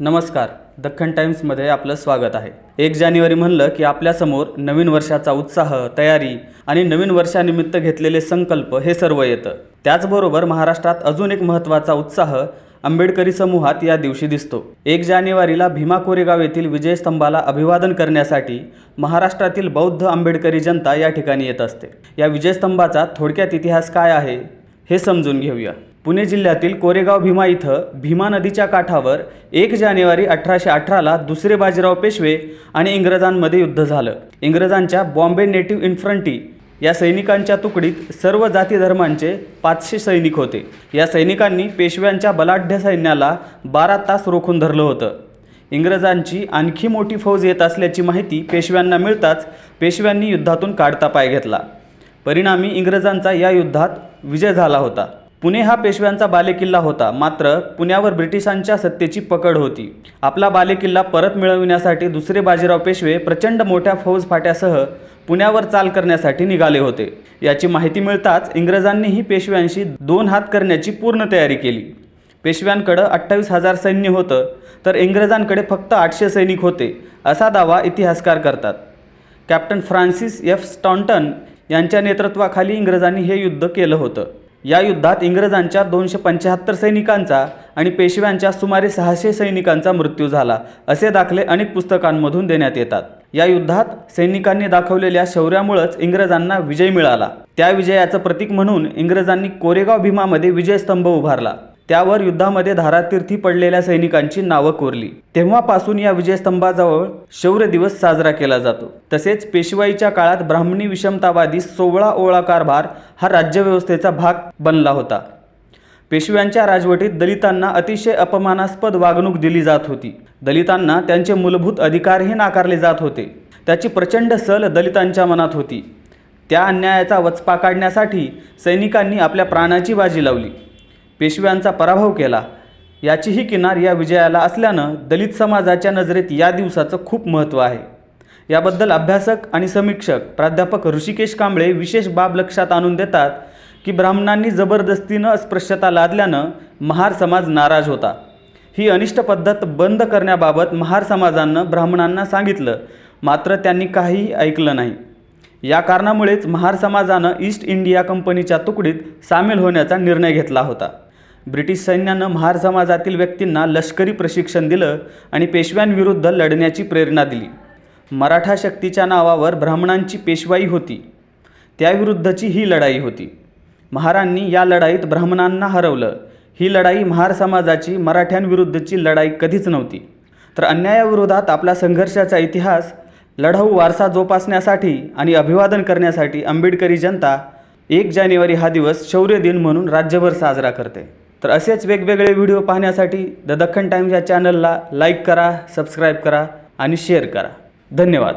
नमस्कार. दख्खन टाइम्समध्ये आपलं स्वागत आहे. एक जानेवारी म्हणलं की आपल्यासमोर नवीन वर्षाचा उत्साह तयारी आणि नवीन वर्षानिमित्त घेतलेले संकल्प हे सर्व येतं. त्याचबरोबर महाराष्ट्रात अजून एक महत्त्वाचा उत्साह आंबेडकरी समूहात या दिवशी दिसतो. एक जानेवारीला भीमा कोरेगाव येथील विजयस्तंभाला अभिवादन करण्यासाठी महाराष्ट्रातील बौद्ध आंबेडकरी जनता या ठिकाणी येत असते. या विजयस्तंभाचा थोडक्यात इतिहास काय आहे हे समजून घेऊया. पुणे जिल्ह्यातील कोरेगाव भीमा इथं भीमा नदीच्या काठावर एक जानेवारी अठराशे अठराला दुसरे बाजीराव पेशवे आणि इंग्रजांमध्ये युद्ध झालं. इंग्रजांच्या बॉम्बे नेटिव्ह इन्फ्रंटी या सैनिकांच्या तुकडीत सर्व जाती धर्मांचे पाचशे सैनिक होते. या सैनिकांनी पेशव्यांच्या बलाढ्य सैन्याला बारा तास रोखून धरलं होतं. इंग्रजांची आणखी मोठी फौज येत असल्याची माहिती पेशव्यांना मिळताच पेशव्यांनी युद्धातून काढता पाय घेतला. परिणामी इंग्रजांचा या युद्धात विजय झाला होता. पुणे हा पेशव्यांचा बालेकिल्ला होता. मात्र पुण्यावर ब्रिटिशांच्या सत्तेची पकड होती. आपला बालेकिल्ला परत मिळविण्यासाठी दुसरे बाजीराव पेशवे प्रचंड मोठ्या फौज फाट्यासह पुण्यावर चाल करण्यासाठी निघाले होते. याची माहिती मिळताच इंग्रजांनीही पेशव्यांशी दोन हात करण्याची पूर्ण तयारी केली. पेशव्यांकडं अठ्ठावीस हजार सैन्य होतं तर इंग्रजांकडे फक्त आठशे सैनिक होते असा दावा इतिहासकार करतात. कॅप्टन फ्रान्सिस एफ स्टॉन्टन यांच्या नेतृत्वाखाली इंग्रजांनी हे युद्ध केलं होतं. या युद्धात इंग्रजांच्या दोनशे पंच्याहत्तर सैनिकांचा आणि पेशव्यांच्या सुमारे सहाशे सैनिकांचा मृत्यू झाला असे दाखले अनेक पुस्तकांमधून देण्यात येतात. या युद्धात सैनिकांनी दाखवलेल्या शौर्यामुळंच इंग्रजांना विजय मिळाला. त्या विजयाचं प्रतीक म्हणून इंग्रजांनी कोरेगाव भीमामध्ये विजयस्तंभ उभारला. त्यावर युद्धामध्ये धारातीर्थी पडलेल्या सैनिकांची नावं कोरली. तेव्हापासून या विजयस्तंभाजवळ शौर्य दिवस साजरा केला जातो. तसेच पेशवाईच्या काळात ब्राह्मणी विषमतावादी सोवळा ओळा कारभार हा राज्यव्यवस्थेचा भाग बनला होता. पेशव्यांच्या राजवटीत दलितांना अतिशय अपमानास्पद वागणूक दिली जात होती. दलितांना त्यांचे मूलभूत अधिकारही नाकारले जात होते. त्याची प्रचंड सल दलितांच्या मनात होती. त्या अन्यायाचा वचपा काढण्यासाठी सैनिकांनी आपल्या प्राणाची बाजी लावली. पेशव्यांचा पराभव केला. याचीही किनार या विजयाला असल्यानं दलित समाजाच्या नजरेत या दिवसाचं खूप महत्त्व आहे. याबद्दल अभ्यासक आणि समीक्षक प्राध्यापक ऋषिकेश कांबळे विशेष बाब लक्षात आणून देतात की ब्राह्मणांनी जबरदस्तीनं अस्पृश्यता लादल्यानं महार समाज नाराज होता. ही अनिष्ट पद्धत बंद करण्याबाबत महार समाजानं ब्राह्मणांना सांगितलं मात्र त्यांनी काहीही ऐकलं नाही. या कारणामुळेच महार समाजानं ईस्ट इंडिया कंपनीच्या तुकडीत सामील होण्याचा निर्णय घेतला होता. ब्रिटिश सैन्यानं महार समाजातील व्यक्तींना लष्करी प्रशिक्षण दिलं आणि पेशव्यांविरुद्ध लढण्याची प्रेरणा दिली. मराठा शक्तीच्या नावावर ब्राह्मणांची पेशवाई होती. त्याविरुद्धची ही लढाई होती. महारांनी या लढाईत ब्राह्मणांना हरवलं. ही लढाई महार समाजाची मराठ्यांविरुद्धची लढाई कधीच नव्हती. तर अन्यायाविरोधात आपला संघर्षाचा इतिहास लढाऊ वारसा जोपासण्यासाठी आणि अभिवादन करण्यासाठी आंबेडकरी जनता एक जानेवारी हा दिवस शौर्य दिन म्हणून राज्यभर साजरा करते. तर असेच वेगवेगळे व्हिडिओ पाहण्यासाठी द दख्खन टाईम्स या चॅनलला लाईक करा सबस्क्राईब करा आणि शेअर करा. धन्यवाद.